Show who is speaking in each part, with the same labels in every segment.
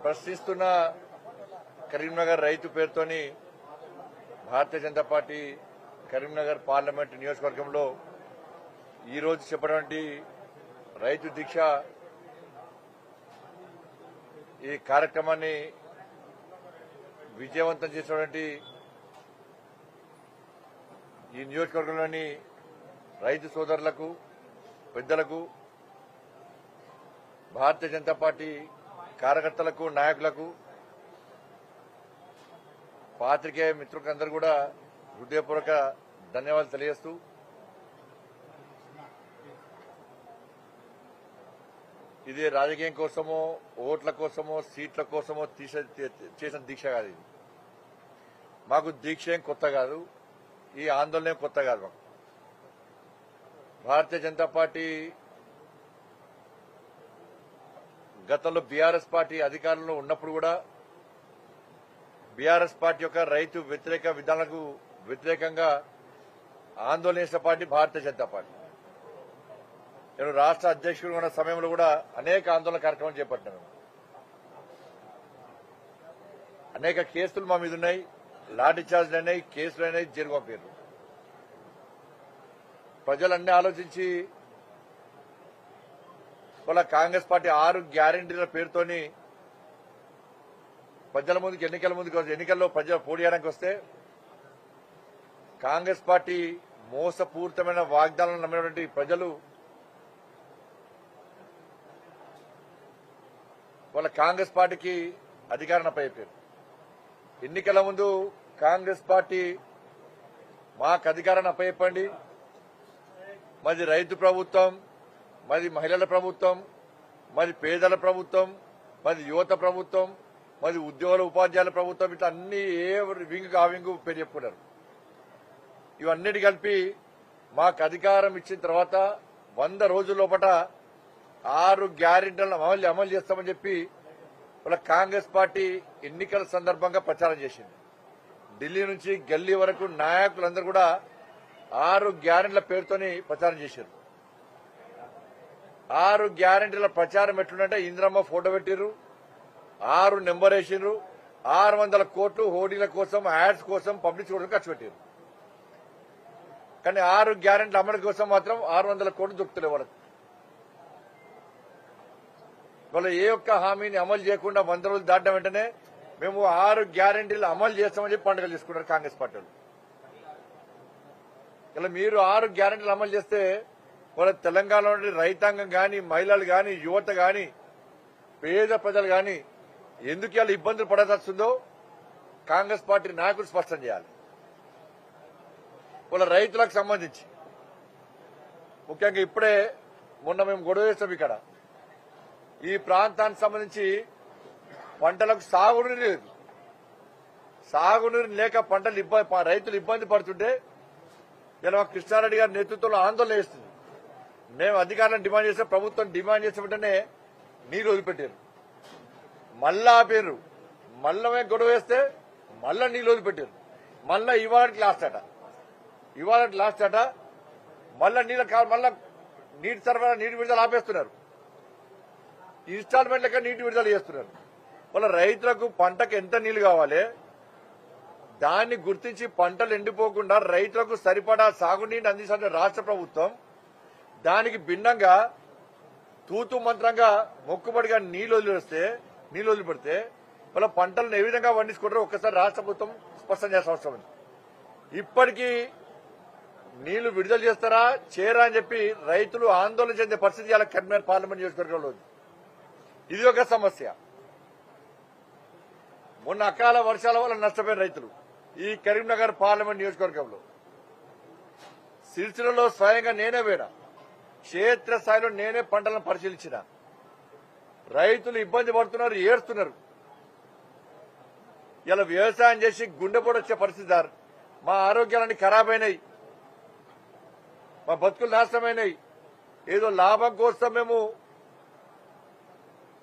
Speaker 1: ప్రశ్నిస్తున్న కరీంనగర్ రైతు పేరుతోని Bharatiya Janata party Karimnagar parliament నియోజకవర్గంలో ఈరోజు చెప్పినటువంటి రైతు దీక్ష ఈ కార్యక్రమాన్ని విజయవంతం చేసినటువంటి ఈ నియోజకవర్గంలోని రైతు సోదరులకు పెద్దలకు భారతీయ జనతా పార్టీ కార్యకర్తలకు నాయకులకు పాత్రికేయ మిత్రులందరూ కూడా హృదయపూర్వక ధన్యవాదాలు తెలియజేస్తూ ఇది రాజకీయం కోసమో ఓట్ల కోసమో సీట్ల కోసమో తీసే చేసిన దీక్ష కాదు ఇది. మాకు దీక్ష ఏం కొత్త కాదు. ఈ ఆందోళన కొత్త కాదు మాకు. భారతీయ జనతా పార్టీ గతంలో బీఆర్ఎస్ పార్టీ అధికారంలో ఉన్నప్పుడు కూడా బీఆర్ఎస్ పార్టీ యొక్క రైతు వ్యతిరేక విధానాలకు వ్యతిరేకంగా ఆందోళన చేసిన పార్టీ భారతీయ జనతా పార్టీ. నేను రాష్ట్ర అధ్యక్షుడు ఉన్న సమయంలో కూడా అనేక ఆందోళన కార్యక్రమాలు చేపట్టాను. అనేక కేసులు మా మీద ఉన్నాయి లాఠీ చార్జ్లు అయినాయి కేసులు అయినాయి జైలు పేరు ప్రజలన్నీ ఆలోచించి వాళ్ళ కాంగ్రెస్ పార్టీ ఆరు గ్యారంటీల పేరుతోని ప్రజల ముందుకు ఎన్నికల ముందుకు ఎన్నికల్లో ప్రజలు పోటీయడానికి వస్తే కాంగ్రెస్ పార్టీ మోసపూరితమైన వాగ్దానాలను నమ్మినటువంటి ప్రజలు వాళ్ళ కాంగ్రెస్ పార్టీకి అధికారం అప్పయ్యారు ఎన్నికల ముందు కాంగ్రెస్ పార్టీ మాకు అధికారాన్ని అప్పయ్యప్పండి మాది రైతు ప్రభుత్వం మాది మహిళల ప్రభుత్వం మాది పేదల ప్రభుత్వం మాది యువత ప్రభుత్వం మరి ఉద్యోగుల ఉపాధ్యాయుల ప్రభుత్వం ఇట్లా అన్ని ఏ వింగ్ ఆ పేరు చెప్పుకున్నారు ఇవన్నిటి కలిపి మాకు అధికారం ఇచ్చిన తర్వాత వంద రోజుల లోపట ఆరు గ్యారెంటీలను అమలు అమలు చేస్తామని చెప్పి వాళ్ళ కాంగ్రెస్ పార్టీ ఎన్నికల సందర్భంగా ప్రచారం చేసింది. ఢిల్లీ నుంచి గల్లీ వరకు నాయకులందరూ కూడా ఆరు గ్యారెంటీల పేరుతోని ప్రచారం చేశారు. ఆరు గ్యారెంటీల ప్రచారం ఎట్లుందంటే ఇంద్రమ్మ ఫోటో పెట్టిర్రు ఆరు నెంబర్ వేసిండ్రు ఆరు వందల కోట్లు హోర్డింగ్ల కోసం యాడ్స్ కోసం పబ్లిసిటీ కోసం ఖర్చు పెట్టారు కానీ ఆరు గ్యారెంటీ అమలు కోసం మాత్రం ఆరు వందల కోట్లు దొరుకుతలే వాళ్ళకి వాళ్ళ ఏ ఒక్క హామీని అమలు చేయకుండా వంద రోజులు దాటిన వెంటనే మేము ఆరు గ్యారెంటీలు అమలు చేస్తామని చెప్పి పండుగలు చేసుకున్నారు కాంగ్రెస్ పార్టీ వాళ్ళు. ఇలా మీరు ఆరు గ్యారెంటీలు అమలు చేస్తే మన తెలంగాణలో రైతాంగం కానీ మహిళలు కానీ యువత కానీ పేద ప్రజలు కానీ ఎందుకు ఇలా ఇబ్బందులు పడాల్సిందో కాంగ్రెస్ పార్టీ నాయకులు స్పష్టం చేయాలి. వాళ్ళ రైతులకు సంబంధించి. ముఖ్యంగా ఇప్పుడే మొన్న మేము గొడవ చేస్తాం ఇక్కడ. ఈ ప్రాంతానికి సంబంధించి పంటలకు సాగునీరు లేదు. సాగునీరు లేక పంటలు ఇబ్బంది రైతులు ఇబ్బంది పడుతుంటే ఇలా కృష్ణారెడ్డి గారి నేతృత్వంలో ఆందోళన చేస్తుంది. మేము అధికారులను డిమాండ్ చేస్తే ప్రభుత్వం డిమాండ్ చేసిన వెంటనే నీరు వదిలిపెట్టారు. మళ్ళా ఆపారు. మళ్ళమే గొడవ వేస్తే మళ్ళా నీళ్ళు వదిలిపెట్టారు. మళ్ళా ఇవాళకి లాస్ట్ అట ఇవాళకి లాస్ట్ అట మళ్ళా నీళ్ళ కా- మళ్ళా నీటి సరఫరా నీటి విడుదల ఆపేస్తున్నారు. ఇన్స్టాల్మెంట్ లెక్క నీటి విడుదల చేస్తున్నారు. వాళ్ళ రైతులకు పంటకు ఎంత నీళ్ళు కావాలి? దాన్ని గుర్తించి పంటలు ఎండిపోకుండా రైతులకు సరిపడా సాగునీటిని అందించాల్సిన రాష్ట్ర ప్రభుత్వం దానికి భిన్నంగా తూతు మంత్రంగా మొక్కుబడిగా నీళ్ళు వదిలిస్తే నీళ్ళు వదిలిపెడితే వాళ్ళ పంటలను ఏ విధంగా పండించుకుంటారో ఒక్కసారి రాష్ట్ర ప్రభుత్వం స్పష్టం చేసిన అవసరం ఉంది. ఇప్పటికీ నీళ్ళు విడుదల చేస్తారా చేయరా అని చెప్పి రైతులు ఆందోళన చెందే పరిస్థితి అలా కరీంనగర్ పార్లమెంట్ నియోజకవర్గంలో ఉంది. ఇది ఒక సమస్య. మొన్న అకాల వర్షాల వల్ల నష్టపోయిన రైతులు ఈ కరీంనగర్ పార్లమెంట్ నియోజకవర్గంలో. సిరిసిల్లలో స్వయంగా నేనే పోయినా క్షేత్రస్థాయిలో నేనే పంటలను పరిశీలించిన. రైతులు ఇబ్బంది పడుతున్నారు ఏడుస్తున్నారు. ఇలా వ్యవసాయం చేసి గుండెపోటు వచ్చే పరిస్థితి సార్. మా ఆరోగ్యాలన్నీ ఖరాబ్ అయినాయి మా బతుకులు నాశనమైనాయి. ఏదో లాభం కోసం మేము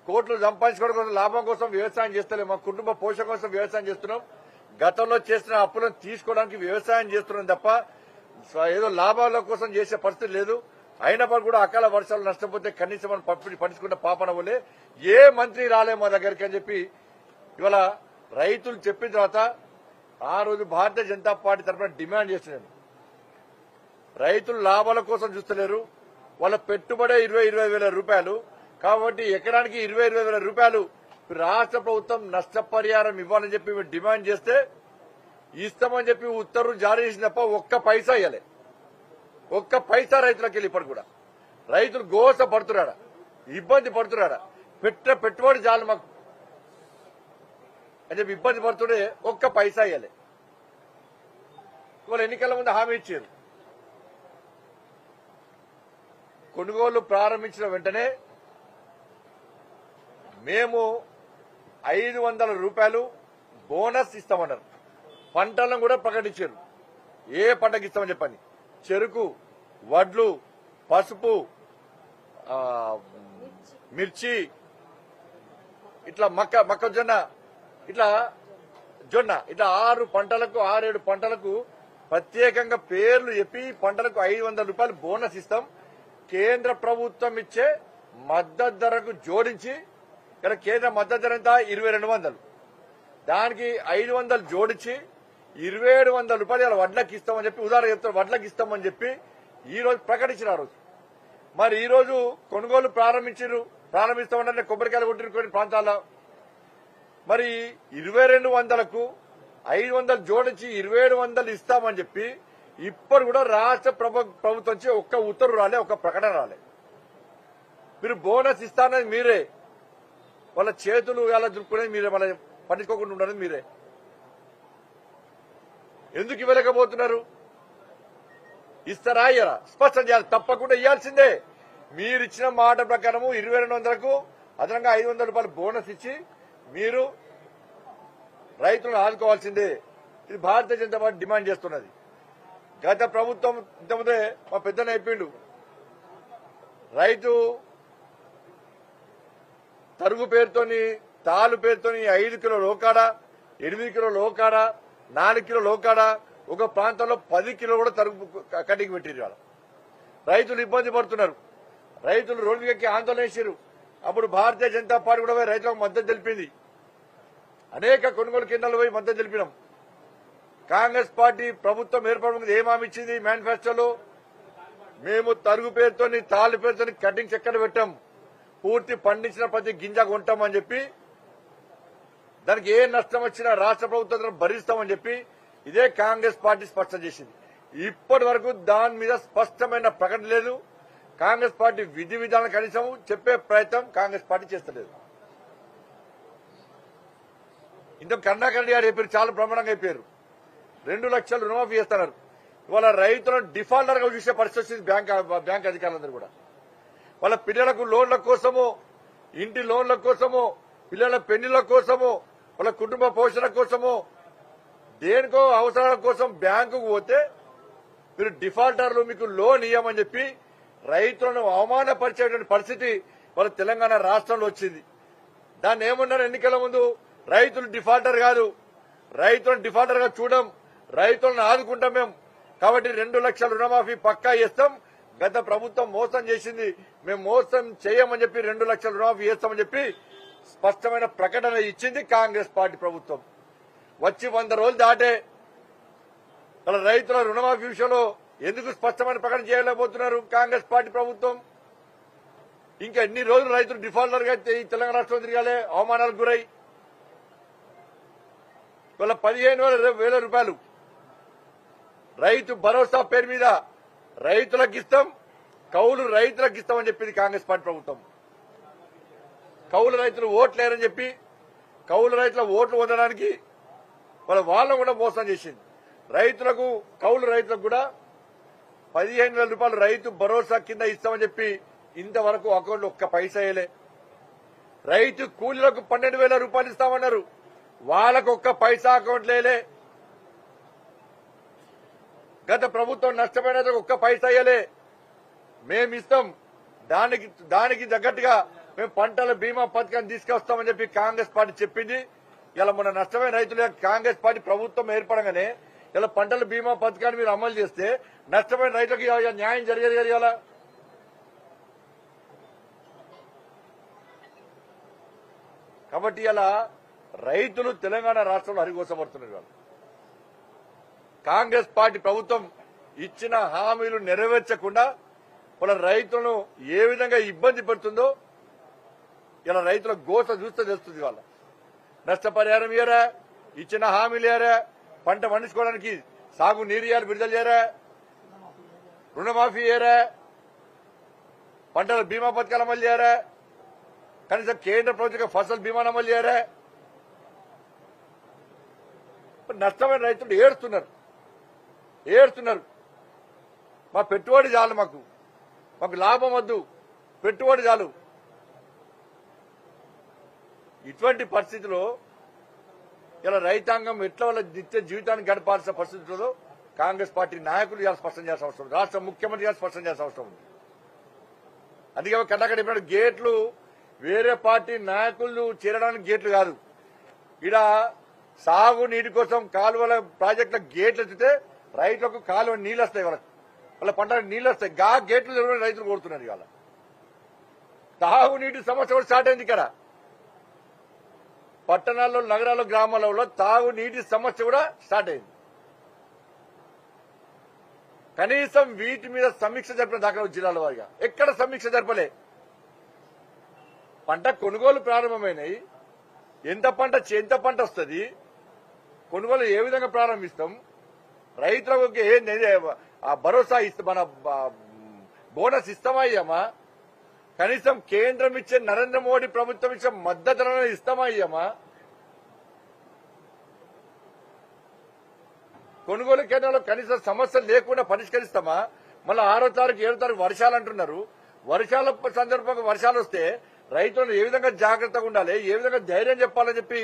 Speaker 1: కోట్లు సంపాదించుకోవడం కోసం లాభం కోసం వ్యవసాయం చేస్తలేము మా కుటుంబ పోషణ కోసం వ్యవసాయం చేస్తున్నాం. గతంలో చేసిన అప్పులను తీసుకోవడానికి వ్యవసాయం చేస్తున్నాం తప్ప ఏదో లాభాల కోసం చేసే పరిస్థితి లేదు. అయినప్పుడు కూడా అకాల వర్షాలు నష్టపోతే కనీసం మనం పప్పిడి పంచుకుంటే పాపన వల్లే ఏ మంత్రి రాలే మా దగ్గరికి అని చెప్పి ఇవాళ రైతులు చెప్పిన తర్వాత ఆ రోజు భారతీయ జనతా పార్టీ తరఫున డిమాండ్ చేస్తున్నాను. రైతులు లాభాల కోసం చూస్తలేరు. వాళ్ళ పెట్టుబడే ఇరవై ఇరవై వేల రూపాయలు. కాబట్టి ఎకరానికి ఇరవై ఇరవై వేల రూపాయలు రాష్ట్ర ప్రభుత్వం నష్టపరిహారం ఇవ్వాలని చెప్పి మేము డిమాండ్ చేస్తే ఇస్తామని చెప్పి ఉత్తర్వులు జారీ చేసిన తప్ప ఒక్క పైసా ఇవ్వలేదు ఒక్క పైసా రైతులకు వెళ్ళి ఇప్పుడు కూడా. రైతులు గోస పడుతున్నాడా ఇబ్బంది పడుతున్నాడా పెట్ట పెట్టుబడి చాలు మాకు. అని చెప్పి ఇబ్బంది పడుతుండే ఒక్క పైసా ఇవ్వాలి ఇవాళ ఎన్నికల ముందు హామీ ఇచ్చారు. కొనుగోలు ప్రారంభించిన వెంటనే మేము ఐదు వందల రూపాయలు బోనస్ ఇస్తామన్నారు. పంటలను కూడా ప్రకటించారు. ఏ పంటకి ఇస్తామని చెప్పని చెరుకు వడ్లు పసుపు మిర్చి ఇట్లా మక్క మొక్కజొన్న ఇట్లా జొన్న ఇట్లా ఆరు పంటలకు ఆరేడు పంటలకు ప్రత్యేకంగా పేర్లు చెప్పి పంటలకు ఐదు వందల రూపాయలు బోనస్ ఇస్తాం. కేంద్ర ప్రభుత్వం ఇచ్చే మద్దతు ధరకు జోడించి ఇక్కడ కేంద్ర మద్దతు ధర ఎంత? ఇరవై రెండు వందలు. దానికి ఐదు వందలు జోడించి ఇరవై ఏడు వందల రూపాయలు వడ్లకి ఇస్తామని చెప్పి ఉదాహరణ చెప్తారు వడ్లకి ఇస్తామని చెప్పి ఈ రోజు ప్రకటించిన ఆ రోజు. మరి ఈ రోజు కొనుగోలు ప్రారంభించారు ప్రారంభిస్తామంటే కొబ్బరికాయలు కొట్టిన కొన్ని ప్రాంతాల్లో. మరి ఇరవై రెండు వందలకు ఐదు వందలు జోడించి ఇరవై ఏడు వందలు ఇస్తామని చెప్పి ఇప్పుడు కూడా రాష్ట్ర ప్రభు- ప్రభుత్వం నుంచి ఒక్క ఉత్తర్వు రాలే ఒక్క ప్రకటన రాలే. మీరు బోనస్ ఇస్తానని మీరే వాళ్ళ చేతులు ఎలా దుక్కునేది మీరే వాళ్ళ పట్టించుకోకుండా ఉండదు మీరే. ఎందుకు ఇవ్వలేకపోతున్నారు? ఇస్తారా ఇయ్యరా? స్పష్టం చేయాలి తప్పకుండా ఇవ్వాల్సిందే మీరు ఇచ్చిన మాట ప్రకారము ఇరవై రెండు వందలకు అదనంగా ఐదు వందల రూపాయలు బోనస్ ఇచ్చి మీరు రైతులను ఆదుకోవాల్సిందే. ఇది భారతీయ జనతా పార్టీ డిమాండ్ చేస్తున్నది. గత ప్రభుత్వం ఇంతకుముందే మా పెద్దన అయిపోయిండు రైతు తరుగు పేరుతోని తాలు పేరుతోని ఐదు కిలో లోకాడ ఎనిమిది కిలో లోకాడ నాలుగు కిలో లోకాడ ఒక ప్రాంతంలో పది కిలో కూడా తరుగు కటింగ్ పెట్టిరు ఇవాళ. రైతులు ఇబ్బంది పడుతున్నారు. రైతులు రోడ్డు ఎక్కి ఆందోళన చేశారు అప్పుడు భారతీయ జనతా పార్టీ కూడా పోయి రైతులకు మద్దతు తెలిపింది. అనేక కొనుగోలు కేంద్రాలు పోయి మద్దతు తెలిపినాం. కాంగ్రెస్ పార్టీ ప్రభుత్వం ఏర్పడడానికి ఏం హామీ ఇచ్చింది మేనిఫెస్టోలో? మేము తరుగు పేరుతోని తాళ్ళు పేరుతోని కటింగ్ చక్కెర పెట్టాం? పూర్తి పండించిన ప్రతి గింజ కొంటామని చెప్పి దానికి ఏ నష్టం వచ్చినా రాష్ట్ర ప్రభుత్వం భరిస్తామని చెప్పి ఇదే కాంగ్రెస్ పార్టీ స్పష్టం చేసింది. ఇప్పటి వరకు దాని మీద స్పష్టమైన ప్రకటన లేదు. కాంగ్రెస్ పార్టీ విధి విధానం కనీసం చెప్పే ప్రయత్నం కాంగ్రెస్ పార్టీ చేస్తలేదు. ఇంత కరుణాకర్ గారు చెప్పారు చాలా ప్రమాణంగా అయిపోయారు రెండు లక్షలు రుణమాఫీ చేస్తున్నారు. ఇవాళ రైతులను డిఫాల్టర్గా చూసే పరిస్థితి వచ్చింది బ్యాంక్ బ్యాంక్ అధికారులందరూ కూడా. వాళ్ళ పిల్లలకు లోన్ల కోసము ఇంటి లోన్ల కోసము పిల్లల పెళ్ళిల కోసము వాళ్ళ కుటుంబ పోషణ కోసము దేనికో అవసరాల కోసం బ్యాంకుకు పోతే మీరు డిఫాల్టర్లు మీకు లోన్ ఇవ్వమని చెప్పి రైతులను అవమానపరిచేటువంటి పరిస్థితి వాళ్ళ తెలంగాణ రాష్ట్రంలో వచ్చింది. దాన్ని ఏమన్నారు ఎన్నికల ముందు? రైతులు డిఫాల్టర్ కాదు. రైతులను డిఫాల్టర్గా చూడం రైతులను ఆదుకుంటాం మేము. కాబట్టి రెండు లక్షల రుణమాఫీ పక్కా ఇస్తాం గత ప్రభుత్వం మోసం చేసింది. మేము మోసం చేయమని చెప్పి రెండు లక్షల రుణమాఫీ చేస్తామని చెప్పి స్పష్టమైన ప్రకటన ఇచ్చింది కాంగ్రెస్ పార్టీ ప్రభుత్వం. వచ్చి వంద రోజులు దాటే వాళ్ళ రైతుల రుణమాఫీ విషయంలో ఎందుకు స్పష్టమైన ప్రకటన చేయలేకపోతున్నారు కాంగ్రెస్ పార్టీ ప్రభుత్వం? ఇంకా ఎన్ని రోజులు రైతులు డిఫాల్టర్గా ఈ తెలంగాణ రాష్ట్రం తిరగాలి? అవమానాలకు గురై. వాళ్ళ పదిహేను వేల వేల రూపాయలు. రైతు భరోసా పేరు మీద రైతులకు ఇస్తాం కౌలు రైతులకు ఇస్తామని చెప్పింది కాంగ్రెస్ పార్టీ ప్రభుత్వం. కౌలు రైతులు ఓట్లేరని చెప్పి కౌలు రైతుల ఓట్లు పొందడానికి వాళ్ళ వాళ్ళను కూడా మోసం చేసింది. రైతులకు కౌలు రైతులకు కూడా పదిహేను వేల రూపాయలు రైతు భరోసా కింద ఇస్తామని చెప్పి ఇంతవరకు అకౌంట్ ఒక్క పైసా వేయలే. రైతు కూలీలకు పన్నెండు వేల రూపాయలు ఇస్తామన్నారు. వాళ్ళకు ఒక్క పైసా అకౌంట్ లేలే గత ప్రభుత్వం నష్టపోయిన ఒక్క పైసా వేయలే. మేమిస్తాం. దానికి దానికి తగ్గట్టుగా మేము పంటల బీమా పథకాన్ని తీసుకొస్తామని చెప్పి కాంగ్రెస్ పార్టీ చెప్పింది. ఇలా మన నష్టమైన రైతుల కాంగ్రెస్ పార్టీ ప్రభుత్వం ఏర్పడగానే ఇలా పంటల బీమా పథకాన్ని మీరు అమలు చేస్తే నష్టమైన రైతులకు న్యాయం జరిగేది కదా ఇలా కాబట్టి ఇలా రైతులు తెలంగాణ రాష్ట్రంలో అరిగోసపడుతున్నారు వాళ్ళు కాంగ్రెస్ పార్టీ ప్రభుత్వం ఇచ్చిన హామీలు నెరవేర్చకుండా వాళ్ళ రైతులను ఏ విధంగా ఇబ్బంది పెడుతుందో ఇలా రైతుల గోస చూస్తే తెలుస్తుంది వాళ్ళ. నష్టపరిహారం ఇయ్యరా? ఇచ్చిన హామీలు ఇయ్యరా? పంట పండించుకోవడానికి సాగు నీరు ఇయ్యాలి విడుదల చేయరా రుణమాఫీ చేయరా పంటల బీమా పథకాలు అమలు చేయరా కనీసం కేంద్ర ప్రభుత్వం ఫసల్ బీమాను అమలు చేయరా నష్టమైన రైతులు ఏడుస్తున్నారు. ఏడుస్తున్నారు. మా పెట్టుబడి చాలు మాకు. మాకు లాభం వద్దు. పెట్టుబడి చాలు. ఇటువంటి పరిస్థితిలో ఇలా రైతాంగం ఎట్లా వాళ్ళ నిత్య జీవితాన్ని గడపాల్సిన పరిస్థితుల్లో కాంగ్రెస్ పార్టీ నాయకులు ఇలా స్పష్టం చేయాల్సిన అవసరం ఉంది. రాష్ట్ర ముఖ్యమంత్రి గారు స్పష్టం చేయాల్సిన అవసరం ఉంది. అందుకే కన్నక్కడ ఇప్పుడు గేట్లు వేరే పార్టీ నాయకులు చేరడానికి గేట్లు కాదు. ఇక్కడ సాగు నీటి కోసం కాలువల ప్రాజెక్టుల గేట్లు ఎత్తితే రైతులకు కాలువ నీళ్ళు వస్తాయి వాళ్ళకి. వాళ్ళ పంటలకు నీళ్ళు వస్తాయి గా గేట్లు రైతులు కోరుతున్నారు ఇవాళ. తాగునీటి సమస్య కూడా స్టార్ట్ అయింది ఇక్కడ. పట్టణాల్లో నగరాల్లో గ్రామాలలో తాగునీటి సమస్య కూడా స్టార్ట్ అయింది. కనీసం వీటి మీద సమీక్ష జరిపిన దాఖలా జిల్లాల వారిగా. ఎక్కడ సమీక్ష జరపలే? పంట కొనుగోలు ప్రారంభమైనాయి. ఎంత పంట ఎంత పంట వస్తుంది? కొనుగోలు ఏ విధంగా ప్రారంభిస్తాం? రైతులకు ఏ ఆ భరోసా ఇస్తా మన బోనస్ ఇస్తామా అయ్యామా కనీసం కేంద్రం ఇచ్చే నరేంద్ర మోడీ ప్రభుత్వం ఇచ్చే మద్దతులను ఇస్తామా అయ్యామా కొనుగోలు కేంద్రంలో కనీస సమస్యలు లేకుండా పరిష్కరిస్తామా? మళ్ళీ ఆరో తారీఖు ఏడో తారీఖు వర్షాలు అంటున్నారు. వర్షాల సందర్భంగా వర్షాలు వస్తే రైతులను ఏ విధంగా జాగ్రత్తగా ఉండాలి? ఏ విధంగా ధైర్యం చెప్పాలని చెప్పి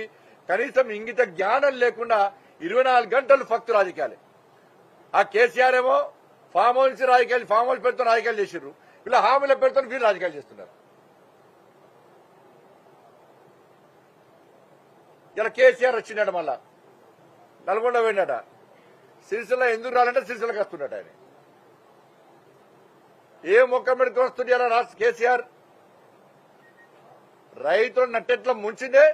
Speaker 1: కనీసం ఇంగిత జ్ఞానం లేకుండా ఇరవై నాలుగు గంటలు ఫక్తు రాజకీయాలు. ఆ కేసీఆర్ ఏమో ఫామ్ హౌస్ రాజకీయాలు ఫామ్ హౌస్ పెడుతున్న రాజకీయాలు చేసిర్రు. ఇలా హామీల పెడుతున్న వీళ్ళు రాజకీయాలు చేస్తున్నారు. ఇలా కేసీఆర్ వచ్చిండట మళ్ళా. నల్గొండ పోయినాడ. సిరిసిల్ల ఎందుకు రాలంటే సిరిసిల్లకి వస్తున్నాడు ఆయన. ఏ మొక్క మీదకి వస్తుంది రాష్ట్ర కేసీఆర్? రైతులు నట్టెట్లా ముంచిందే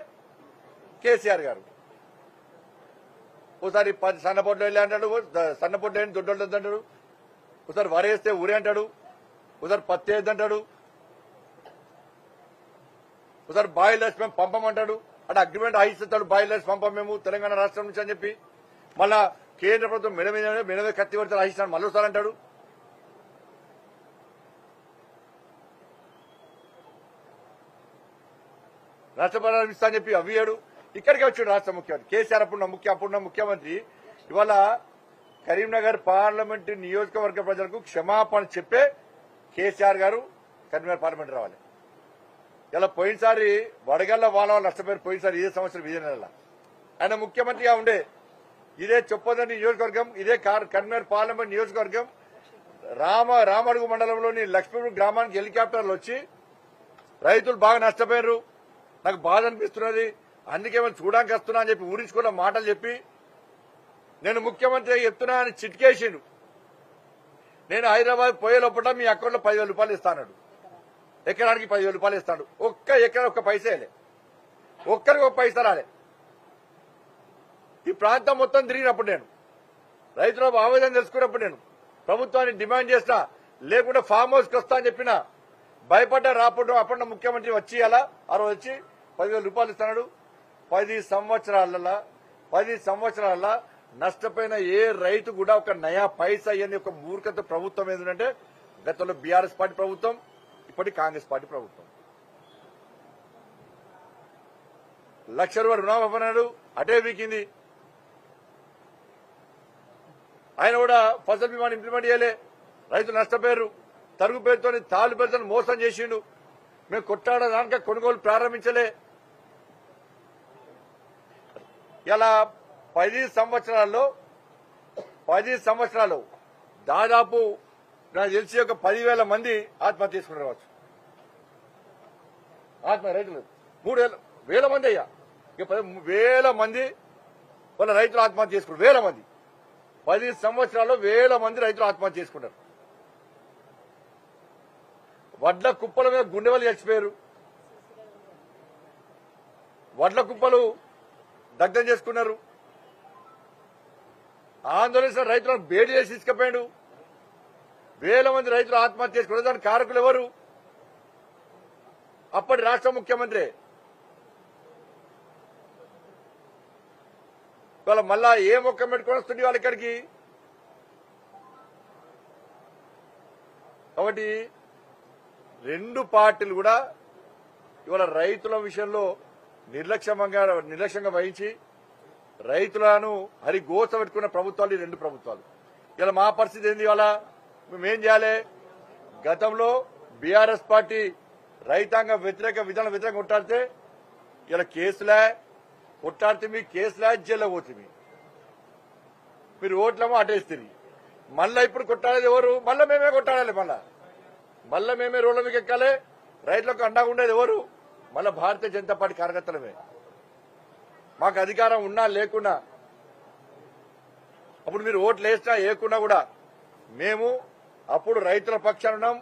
Speaker 1: కేసీఆర్ గారు. ఒకసారి పది సన్నపొడ్లు వెళ్ళి అంటాడు సన్నపొడ్లు వెళ్ళి దొడ్డోళ్ళు అంటాడు ఒకసారి వరేస్తే ఊరే అంటాడు. ఒకసారి పత్తి వేద్దంటాడు ఒకసారి బాయిలర్స్ మేము పంపమంటాడు? అంటే అగ్రిమెంట్ అయిస్తాడు బాయిలర్స్ పంపం మేము తెలంగాణ రాష్ట్రం నుంచి అని చెప్పి. మళ్ళా కేంద్ర ప్రభుత్వం మెడ మీద మెడ మీద కత్తి పడితే అయిస్తాడు మళ్ళీ ఒకసారి అంటాడు. రాష్ట్రపతి ఇస్తా అని చెప్పి అవ్వియాడు ఇక్కడికి వచ్చాడు రాష్ట్ర ముఖ్యమంత్రి. కేసీఆర్ అప్పుడు ముఖ్య అప్పుడున్న ముఖ్యమంత్రి. ఇవాళ కరీంనగర్ పార్లమెంటు నియోజకవర్గ ప్రజలకు క్షమాపణ చెప్పే కేసీఆర్ గారు కన్వీనర్ పార్లమెంట్ రావాలి. ఇలా పోయినసారి వడగల్ల వాళ్ళ నష్టపోయిన పోయినసారి ఇదే సంవత్సరం ఇదే నెల. ఆయన ముఖ్యమంత్రిగా ఉండే ఇదే చొప్పదండి నియోజకవర్గం ఇదే కన్వీనర్ పార్లమెంట్ నియోజకవర్గం రామ రామడుగు మండలంలోని లక్ష్మీపూర్ గ్రామానికి హెలికాప్టర్లు వచ్చి రైతులు బాగా నష్టపోయారు నాకు బాధ అనిపిస్తున్నది. అందుకే మనం చూడడానికి వస్తున్నా అని చెప్పి ఊరించుకున్న మాటలు చెప్పి నేను ముఖ్యమంత్రి చెప్తున్నా అని చిట్కేసిండు. నేను హైదరాబాద్ పోయే లోపల మీ అకౌంట్లో పదివేల రూపాయలు ఇస్తాడు ఎకరానికి పదివేల రూపాయలు ఇస్తాడు. ఒక్క ఎకరా ఒక్క పైసేలే ఒక్కరికి ఒక పైసా రాలే. ఈ ప్రాంతం మొత్తం తిరిగినప్పుడు నేను రైతుల ఆవేదన తెలుసుకున్నప్పుడు నేను ప్రభుత్వాన్ని డిమాండ్ చేసినా లేకుంటే ఫామ్ హౌస్కి వస్తా అని చెప్పిన భయపడ్డ రాపడం అప్పటి ముఖ్యమంత్రి వచ్చి అలా ఆ రోజు వచ్చి పదివేల రూపాయలు ఇస్తున్నాడు పది సంవత్సరాలలో పది సంవత్సరాల నష్టపోయిన ఏ రైతు కూడా ఒక నయా పైసా అయ్యని ఒక మూర్ఖత ప్రభుత్వం ఏంటంటే గతంలో బీఆర్ఎస్ పార్టీ ప్రభుత్వం ఇప్పటి కాంగ్రెస్ పార్టీ ప్రభుత్వం. లక్ష రూపాయలు రుణమాఫీ అటే వీకింది ఆయన కూడా ఫసల్ బీమాని ఇంప్లిమెంట్ చేయలే. రైతులు నష్టపోయారు. తరుగు పేరుతో తాళ్ళు పేరుతో మోసం చేసిండు. మేము కొట్టాడదానిక కొనుగోలు ప్రారంభించలే. ఇలా పది సంవత్సరాల్లో పది సంవత్సరాలు దాదాపు నాకు తెలిసి ఒక పదివేల మంది ఆత్మహత్య చేసుకుని రావచ్చు ఆత్మ రైతులు. మూడు వేల వేల మంది అయ్యా. ఇక వేల మంది వాళ్ళ రైతులు ఆత్మహత్య చేసుకున్నారు వేల మంది. పది సంవత్సరాల్లో వేల మంది రైతులు ఆత్మహత్య చేసుకున్నారు వడ్ల కుప్పల మీద గుండె వాళ్ళు చచ్చిపోయారు. వడ్ల కుప్పలు దగ్ధం చేసుకున్నారు. ఆందోళన రైతులను బేడి చేసి తీసుకుపోయాడు. వేల మంది రైతులు ఆత్మహత్య చేసుకున్నారు. దానికి కారకులు ఎవరు? అప్పటి రాష్ట్ర ముఖ్యమంత్రి. ఇవాళ మళ్ళా ఏ మొక్క పెట్టుకొని వస్తుంది వాళ్ళ ఇక్కడికి? కాబట్టి రెండు పార్టీలు కూడా ఇవాళ రైతుల విషయంలో నిర్లక్ష్యంగా నిర్లక్ష్యంగా వహించి రైతులను హరి గోస పెట్టుకున్న ప్రభుత్వాలు ఈ రెండు ప్రభుత్వాలు. ఇలా మా పరిస్థితి ఏంది ఇవాళ? మేమేం చేయాలి? గతంలో బీఆర్ఎస్ పార్టీ రైతాంగ వ్యతిరేక విధానం వ్యతిరేకంగా కొట్టాడితే ఇలా కేసులే కొట్టాడితే మీ కేసులే జైల్లో పోతుంది మీరు ఓట్లేమో అటేస్తుంది మళ్ళా ఇప్పుడు కొట్టాడేది ఎవరు? మళ్ళా మేమే కొట్టాడాలి మళ్ళా. మళ్ళా మేమే రోడ్ల మీకు ఎక్కాలి. రైతులకు అండగా ఉండేది ఎవరు? మళ్ళా భారతీయ జనతా పార్టీ కార్యకర్తలమే. మాకు అధికారం ఉన్నా లేకున్నా అప్పుడు మీరు ఓట్లు వేసినా వేయకున్నా కూడా మేము అప్పుడు రైతుల పక్షాన ఉన్నాం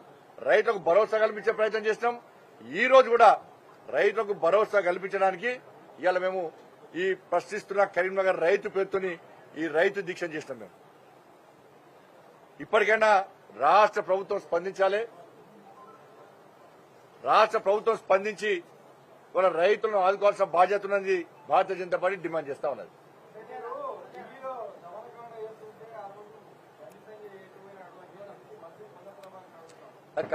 Speaker 1: రైతులకు భరోసా కల్పించే ప్రయత్నం చేసినాం. ఈ రోజు కూడా రైతులకు భరోసా కల్పించడానికి ఇవాళ మేము ఈ ప్రశ్నిస్తున్న కరీంనగర్ రైతు పేరుతోని ఈ రైతు దీక్ష చేసినాం మేము. ఇప్పటికైనా రాష్ట్ర ప్రభుత్వం స్పందించాలి. రాష్ట్ర ప్రభుత్వం స్పందించి వాళ్ళ రైతులను ఆదుకోవాల్సిన బాధ్యత ఉన్నది. భారతీయ జనతా పార్టీ డిమాండ్ చేస్తా ఉన్నది.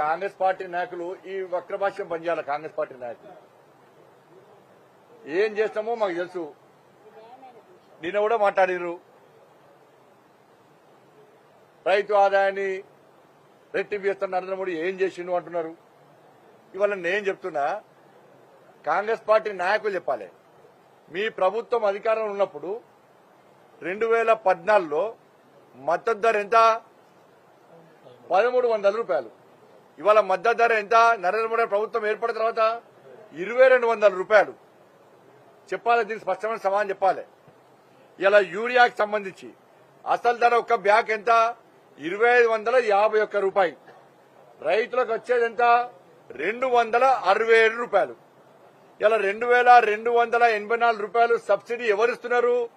Speaker 1: కాంగ్రెస్ పార్టీ నాయకులు ఈ వక్రభాష్యం పనిచేయాలి కాంగ్రెస్ పార్టీ నాయకులు. ఏం చేస్తామో మాకు తెలుసు. నిన్న కూడా మాట్లాడిరు రైతు ఆదాయాన్ని రెట్టింపు చేస్తున్న నరేంద్ర మోడీ ఏం చేసిండు అంటున్నారు. ఇవాళ నేను చెప్తున్నా కాంగ్రెస్ పార్టీ నాయకులు చెప్పాలి. మీ ప్రభుత్వం అధికారంలో ఉన్నప్పుడు రెండు వేల పద్నాలుగులో మద్దతు ధర ఎంత? పదమూడు వందల రూపాయలు. ఇవాళ మద్దతు ధర ఎంత? నరేంద్ర మోడీ ప్రభుత్వం ఏర్పడిన తర్వాత ఇరవై రెండు వందల రూపాయలు. చెప్పాలి దీనికి స్పష్టమైన సమాధానం చెప్పాలి. ఇలా యూరియాకి సంబంధించి అసలు ధర ఒక్క బ్యాగ్ ఎంత? ఇరవై ఐదు వందల యాభై ఒక్క రూపాయి. రైతులకు వచ్చేది ఎంత? రెండు వందల అరవై ఏడు రూపాయలు. ఇలా రెండు వేల రెండు వందల ఎనభై నాలుగు రూపాయలు సబ్సిడీ ఎవరిస్తున్నారు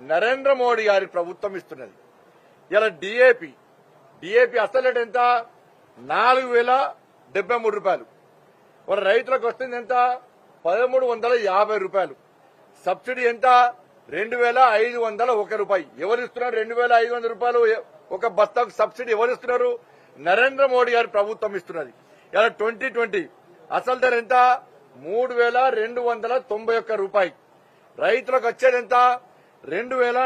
Speaker 1: నరేంద్ర మోడీ గారి ప్రభుత్వం ఇస్తున్నది. ఇలా డిఏపి డిఏపి అసలు ఎంత? నాలుగు వేల డెబ్బై మూడు రూపాయలు. మన రైతులకు వస్తుంది ఎంత? పదమూడు వందల యాభై రూపాయలు. సబ్సిడీ ఎంత? రెండు వేల ఐదు వందల ఒక రూపాయి. ఎవరిస్తున్నారు రెండు వేల ఐదు వందల రూపాయలు ఒక బస్తాకు సబ్సిడీ ఎవరిస్తున్నారు నరేంద్ర మోడీ గారి ప్రభుత్వం ఇస్తున్నది. ఇలా ట్వంటీ ట్వంటీ అసలు ధర ఎంత? మూడు వేల రెండు వందల తొంభై ఒక్క రూపాయి. రైతులకు వచ్చేది ఎంత? రెండు వేల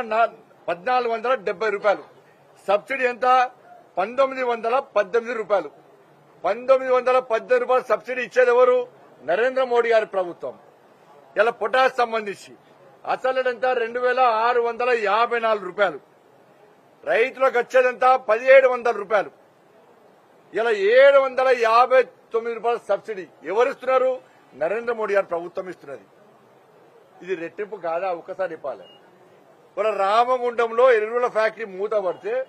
Speaker 1: పద్నాలుగు వందల డెబ్బై రూపాయలు. సబ్సిడీ ఎంత? పంతొమ్మిది వందల పద్దెనిమిది రూపాయలు. పంతొమ్మిది వందల పద్దెనిమిది రూపాయలు సబ్సిడీ ఇచ్చేది ఎవరు? నరేంద్ర మోడీ గారి ప్రభుత్వం. ఇలా పొటాష్ సంబంధించి. అసలు ఎంత? రెండు వేల ఆరు వందల యాభై నాలుగు రూపాయలు. రైతులకు వచ్చేదంతా పదిహేడు వందల రూపాయలు. ఇలా ఏడు వందల యాభై తొమ్మిది రూపాయల సబ్సిడీ ఎవరిస్తున్నారు నరేంద్ర మోడీ గారు ప్రభుత్వం ఇస్తున్నది. ఇది రెట్టింపు కాదా? ఒక్కసారి చెప్పాలి. మన రామగుండంలో ఎరువుల ఫ్యాక్టరీ మూతపడితే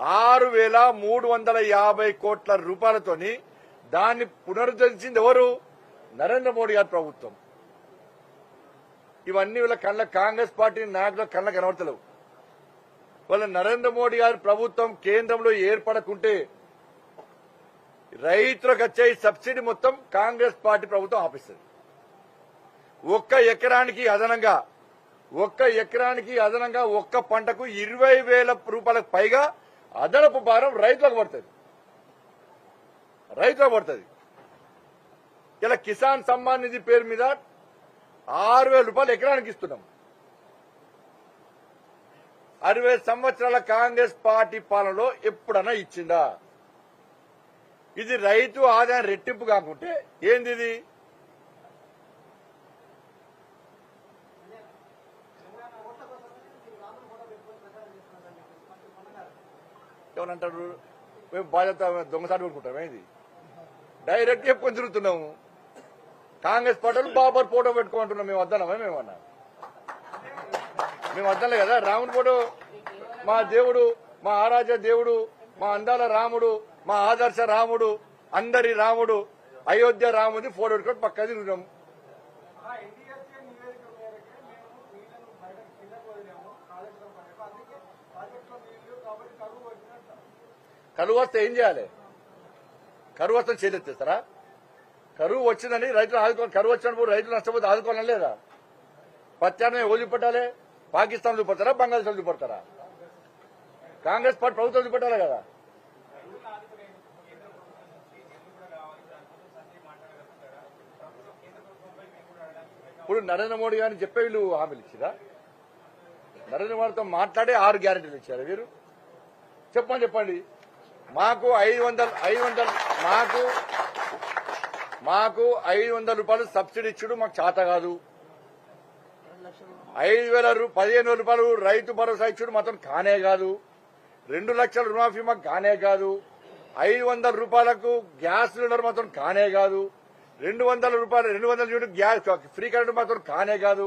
Speaker 1: ఆరు వేల మూడు వందల యాభై కోట్ల రూపాయలతోని దాన్ని పునరుద్ధరించింది ఎవరు? నరేంద్ర మోడీ గారి ప్రభుత్వం. ఇవన్నీ వీళ్ళ కళ్ళ కాంగ్రెస్ పార్టీ నాయకుల కళ్ళ కనబడతలేవు. వాళ్ళ నరేంద్ర మోడీ గారి ప్రభుత్వం కేంద్రంలో ఏర్పడకుంటే రైతులకు వచ్చే సబ్సిడీ మొత్తం కాంగ్రెస్ పార్టీ ప్రభుత్వం ఆపిస్తుంది. ఒక్క ఎకరానికి అదనంగా ఒక్క ఎకరానికి అదనంగా ఒక్క పంటకు ఇరవై వేల రూపాయలకు పైగా అదనపు భారం రైతులకు పడుతుంది. రైతులకు పడుతుంది. ఇలా కిసాన్ సమ్మాన్ నిధి పేరు మీద ఆరు వేల రూపాయలు ఎకరానికి ఇస్తున్నాం. అరవై సంవత్సరాల కాంగ్రెస్ పార్టీ పాలనలో ఎప్పుడన్నా ఇచ్చిందా? ఇది రైతు ఆదాయం రెట్టింపు కాకుంటే ఏంది ఇది ఏమనంటారు మేము బాధ్యత దొంగసారి పెట్టుకుంటాం ఏంది? డైరెక్ట్ చెప్పుకొని తిరుగుతున్నాము. కాంగ్రెస్ పార్టీలు బాబర్ ఫోటో పెట్టుకోమంటున్నాం మేము వద్దనమే మేము అన్నా? మేము వద్దలే కదా రాముడి ఫోటో. మా దేవుడు మా ఆరాధ్య దేవుడు మా అందాల రాముడు మా ఆదర్శ రాముడు అందరి రాముడు అయోధ్య రాముడి ఫోటో ఎక్కడ పక్క తిరుగుతాం కరువు వస్తే ఏం చేయాలి? కరువు వస్తే చేస్తారా కరువు వచ్చిందని రైతులు ఆదుకోవాలి. కరువు వచ్చినప్పుడు రైతులు నష్టపోతే ఆదుకోవాలని లేదా? పత్యాన్ని ఎవరు పాకిస్తాన్ చూపడతారా? బంగాళదేశం చూపడతారా? కాంగ్రెస్ పార్టీ ప్రభుత్వం చూపెట్టాలి కదా. ఇప్పుడు నరేంద్ర మోడీ గారిని చెప్పే వీళ్ళు హామీలు ఇచ్చిరా? నరేంద్ర మోడీతో మాట్లాడే ఆరు గ్యారంటీలు ఇచ్చారు వీరు? చెప్పండి చెప్పండి. మాకు ఐదు వందల ఐదు వందల మాకు మాకు ఐదు వందల రూపాయలు సబ్సిడీ ఇచ్చుడు మాకు చేత కాదు. ఐదు వేల రూ- పదిహేను రూపాయలు రైతు భరోసా ఇచ్చుడు మాత్రం కానే కాదు. రెండు లక్షల రుణమాఫీ మాకు కానే కాదు. ఐదు వందల రూపాయలకు గ్యాస్ సిలిండర్ మాత్రం కానే కాదు. రెండు వందల రూపాయలు రెండు వందల యూనిట్ గ్యాస్ ఫ్రీ కరెంట్ మాత్రం కానే కాదు.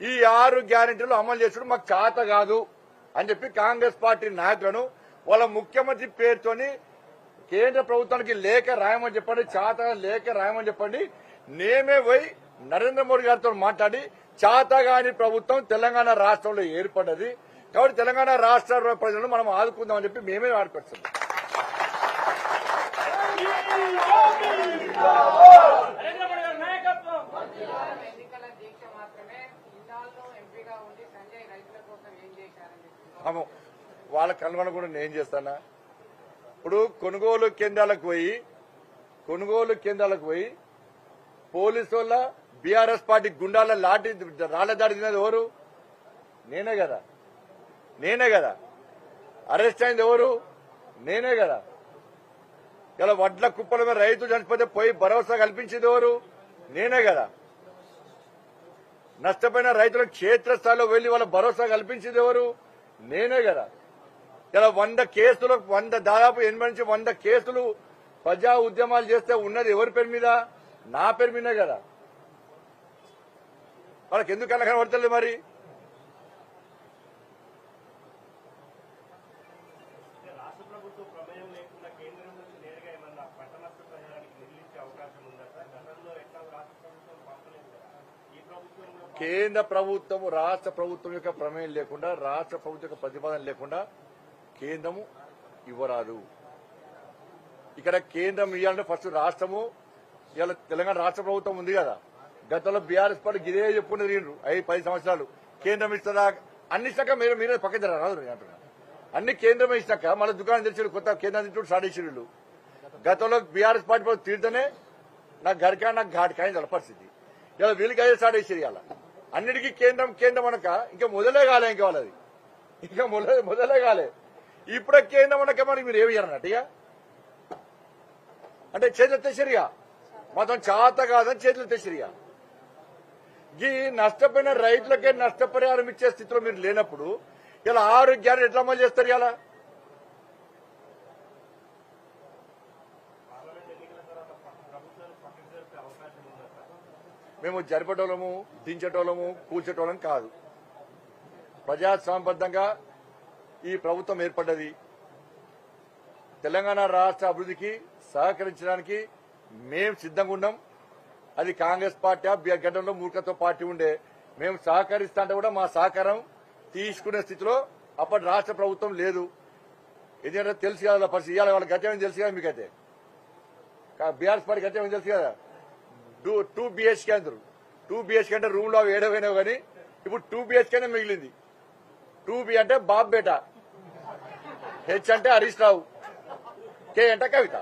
Speaker 1: ఈ ఆరు గ్యారెంటీలు అమలు చేసుడు మాకు ఖాత కాదు అని చెప్పి కాంగ్రెస్ పార్టీ నాయకులను వాళ్ళ ముఖ్యమంత్రి పేరుతోని కేంద్ర ప్రభుత్వానికి లేఖ రాయమని చెప్పండి చాత లేఖ రాయమని చెప్పండి. నేమే పోయి నరేంద్ర మోడీ గారితో మాట్లాడి చాతగాని ప్రభుత్వం తెలంగాణ రాష్ట్రంలో ఏర్పడ్డది. కాబట్టి తెలంగాణ రాష్ట్ర ప్రజలను మనం ఆదుకుందామని చెప్పి మేమే ఆడుకొచ్చాం. వాళ్ళ కనుగొన కూడా నేను చేస్తానా? ఇప్పుడు కొనుగోలు కేంద్రాలకు పోయి కొనుగోలు కేంద్రాలకు పోయి పోలీసు వల్ల బీఆర్ఎస్ పార్టీ గుండాల లాఠీ రాళ్ళ దాడి తినది ఎవరు? నేనే కదా. నేనే కదా. అరెస్ట్ అయింది ఎవరు? నేనే కదా. ఇలా వడ్ల కుప్పల మీద రైతు చనిపోతే పోయి భరోసా కల్పించింది ఎవరు? నేనే కదా. నష్టపోయిన రైతులకు క్షేత్రస్థాయిలో వెళ్ళి వాళ్ళ భరోసా కల్పించింది ఎవరు? నేనే కదా. ఇలా వంద కేసులు వంద దాదాపు ఎనిమిది నుంచి వంద కేసులు ప్రజా ఉద్యమాలు చేస్తే ఉన్నది ఎవరి పేరు మీద? నా పేరు మీదే కదా. వాళ్ళకి ఎందుకు కన్నా కనబడతలేదు మరి
Speaker 2: రాష్ట్ర ప్రభుత్వం ప్రమేయం లేకుండా కేంద్రం నుంచి నేరుగా ఏమన్నా పంట నష్ట పరిహారానికి నిధులు ఇచ్చే అవకాశం ఉందా సార్ గతంలో ఎట్లా రాష్ట్ర ప్రభుత్వం పంపలేదు కదా ఈ ప్రభుత్వం కూడా
Speaker 1: కేంద్ర ప్రభుత్వం రాష్ట్ర ప్రభుత్వం యొక్క ప్రమేయం లేకుండా రాష్ట్ర ప్రభుత్వం యొక్క ప్రతిపాదన లేకుండా కేంద్రము ఇవ్వరాదు. ఇక్కడ కేంద్రం ఇవ్వాలంటే ఫస్ట్ రాష్ట్రము ఇవాళ తెలంగాణ రాష్ట్ర ప్రభుత్వం ఉంది కదా. గతంలో బీఆర్ఎస్ పార్టీ గిరే చెప్పుకుని తిరిగిండ్రు ఐదు పది సంవత్సరాలు. కేంద్రం ఇస్తారా? అన్ని శాఖ మీరు మీరే పక్కన రాదు అంటున్నా. అన్ని కేంద్రమే ఇచ్చాక మళ్ళీ దుకాణం తెచ్చాడు కొత్త కేంద్రం తింటూ స్టార్ట్ గతంలో బీఆర్ఎస్ పార్టీ వాళ్ళు తీరితేనే నాకు గరికా నాకు ఘాట్ కాయింది పరిస్థితి ఇలా వీళ్ళకి అదే స్టార్ట్ చేసేది ఇవాళ. అన్నిటికీ కేంద్రం కేంద్రం అనక ఇంకా మొదలే కాలే ఇంకా వాళ్ళది. ఇంకా మొదలే మొదలే కాలే. ఇప్పుడే కేంద్రం అనక మరి మీరు ఏమి అన్నట్టు ఇక? అంటే చేతులు ఎత్తేసరిగా మొత్తం చాత కాదని చేతులు ఎత్తేసరిగా ఈ నష్టపోయిన రైతులకే నష్టపరిహారం ఇచ్చే స్థితిలో మీరు లేనప్పుడు ఇలా ఆరోగ్యాన్ని ఎట్లా అమలు చేస్తారు ఇలా
Speaker 2: పార్లమెంట్ ఎన్నికల తర్వాత ప- ప్రభుత్వాన్ని పక్కకు జరిపే అవకాశం ఉందా సార్
Speaker 1: మేము జరిపేటోళ్ళము దించేటోళ్ళము కూర్చేటోళ్ళం కాదు. ప్రజాస్వామ్యబద్ధంగా ఈ ప్రభుత్వం ఏర్పడ్డది. తెలంగాణ రాష్ట్ర అభివృద్ధికి సహకరించడానికి మేము సిద్ధంగా ఉన్నాం. అది కాంగ్రెస్ పార్టీ బీఆర్ గడ్డంలో మూర్ఖత్వ పార్టీ ఉండే. మేము సహకరిస్తా అంటే కూడా మా సహకారం తీసుకునే స్థితిలో అప్పటి రాష్ట్ర ప్రభుత్వం లేదు. ఎందుకంటే తెలుసు కదా వాళ్ళ పరిస్థితి. ఇవాళ వాళ్ళ గతం తెలుసు కదా మీకైతే? బీఆర్ఎస్ పార్టీ గతం తెలుసు కదా? టూ టూ బిహెచ్కే అందరు టూ బిహెచ్కే అంటే రూమ్లో ఏడవైనావు కానీ ఇప్పుడు టూ బిహెచ్కేనే మిగిలింది. టూ బి అంటే బాబ్ బేట. హెచ్ అంటే హరీష్ రావు. కే అంటే కవిత.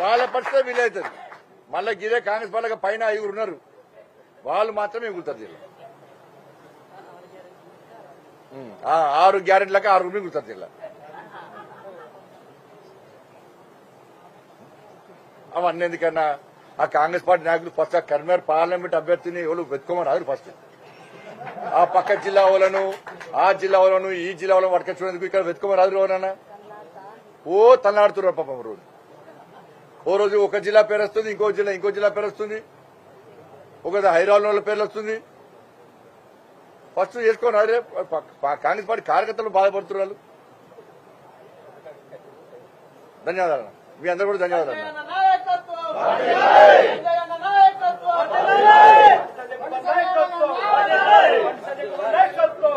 Speaker 1: వాళ్ళ పరిస్థితి వీలవుతుంది మళ్ళీ గిరే కాంగ్రెస్ వాళ్ళకి పైన ఐదుగురు ఉన్నారు. వాళ్ళు మాత్రమే మిగులుతారు జిల్లా ఉమ్, ఆ, ఆరు గ్యారెంటీలకు ఆరుగురు మిగులుతారు జిల్లా అవన్నీ ఎందుకన్నా? ఆ కాంగ్రెస్ పార్టీ నాయకులు ఫస్ట్ ఆ కరీంనగర్ పార్లమెంట్ అభ్యర్థిని ఎవరు? వెతుకోమని రాదు ఫస్ట్. ఆ పక్క జిల్లా వాళ్ళను ఆ జిల్లా వాళ్ళను ఈ జిల్లా వాళ్ళను పట్టుకొచ్చుకునేందుకు ఇక్కడ వెతుకోమని రాదు ఎవరన్నా ఓ తల్లాడుతున్నారు పాపం రోజు ఓ రోజు ఒక జిల్లా పేరు వస్తుంది ఇంకో జిల్లా ఇంకో జిల్లా పేరు వస్తుంది. ఒక హైదరాబాద్ వాళ్ళ పేర్లు వస్తుంది. ఫస్ట్ చేసుకోండి అదే కాంగ్రెస్ పార్టీ కార్యకర్తలు బాధపడుతున్నారు. వాళ్ళు. ధన్యవాదాలు మీ అందరూ కూడా ధన్యవాదాలు. అన్న.
Speaker 3: నాయకత్వం సంజయ్ అన్న నాయకత్వం నాయకత్వం నాయకత్వం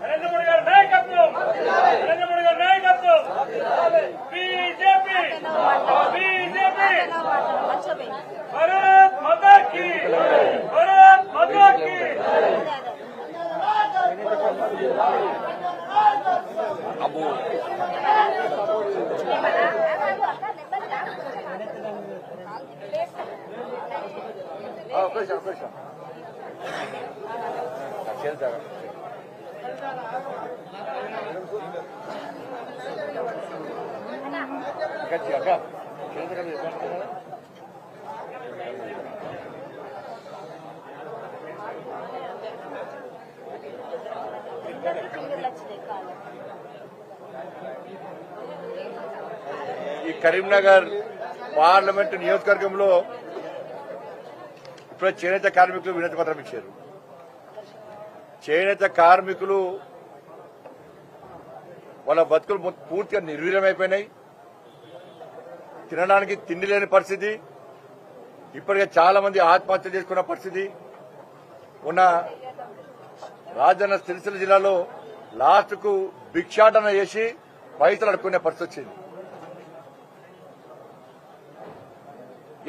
Speaker 3: నరేంద్ర మోడీ గారి బీజేపీ బీజేపీ భారత్ మాతా కీ భారత్ మాతా కీ
Speaker 1: ఆ, ఒక్క నిమిషం, ఒక్క నిమిషం. నాకు చేద్దాం. అక్క, చి- అక్క, చేద్దాం కదా, ఇబ్బంది కదా? ఈ కరీంనగర్ పార్లమెంటు నియోజకవర్గంలో ఇప్పుడు చేనేత కార్మికులు వినతి పత్రం ఇచ్చారు. చేనేత కార్మికులు వాళ్ళ బతుకులు పూర్తిగా నిర్వీర్యమైపోయినాయి. తినడానికి తిండి లేని పరిస్థితి. ఇప్పటికే చాలా మంది ఆత్మహత్య చేసుకున్న పరిస్థితి. ఉన్న రాజన్న సిరిసిల్ల జిల్లాలో లాస్ట్కు భిక్షాటన చేసి పైసలు అడుక్కునే పరిస్థితి వచ్చింది.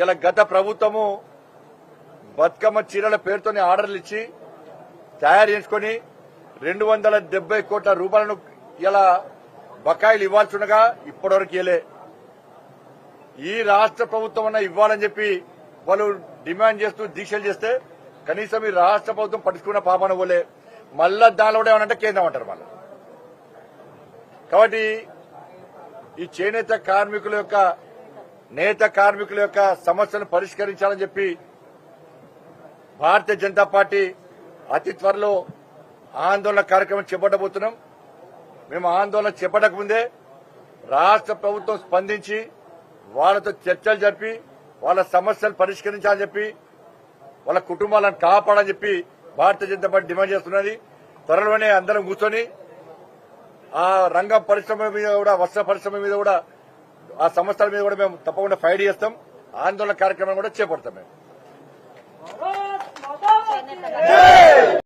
Speaker 1: ఇలా గత ప్రభుత్వము బతుకమ్మ చీరల పేరుతోనే ఆర్డర్లు ఇచ్చి తయారు చేసుకుని రెండు వందల డెబ్బై కోట్ల రూపాయలను ఇలా బకాయిలు ఇవ్వాల్సి ఉండగా ఇప్పటివరకు ఇవ్వలే. ఈ రాష్ట్ర ప్రభుత్వం అన్న ఇవ్వాలని చెప్పి వాళ్ళు డిమాండ్ చేస్తూ దీక్షలు చేస్తే కనీసం ఈ రాష్ట్ర ప్రభుత్వం పట్టించుకున్న పాపన పోలే. మళ్ళా దానిలో కూడా ఏమంటే కేంద్రం అంటారు మళ్ళీ. కాబట్టి ఈ చేనేత కార్మికుల యొక్క నేత కార్మికుల యొక్క సమస్యను పరిష్కరించాలని చెప్పి భారతీయ జనతా పార్టీ అతి త్వరలో ఆందోళన కార్యక్రమం చేపట్టబోతున్నాం. మేము ఆందోళన చేపట్టకముందే రాష్ట్ర ప్రభుత్వం స్పందించి వాళ్ళతో చర్చలు జరిపి వాళ్ళ సమస్యలు పరిష్కరించాలని చెప్పి వాళ్ళ కుటుంబాలను కాపాడని చెప్పి భారతీయ జనతా పార్టీ డిమాండ్ చేస్తున్నది. త్వరలోనే అందరం కూర్చొని ఆ రంగం పరిశ్రమ మీద కూడా వస్త్ర పరిశ్రమ మీద కూడా ఆ సంస్థల మీద కూడా మేము తప్పకుండా ఫైట్ చేస్తాం. ఆందోళన కార్యక్రమం కూడా చేపడతాం మేము.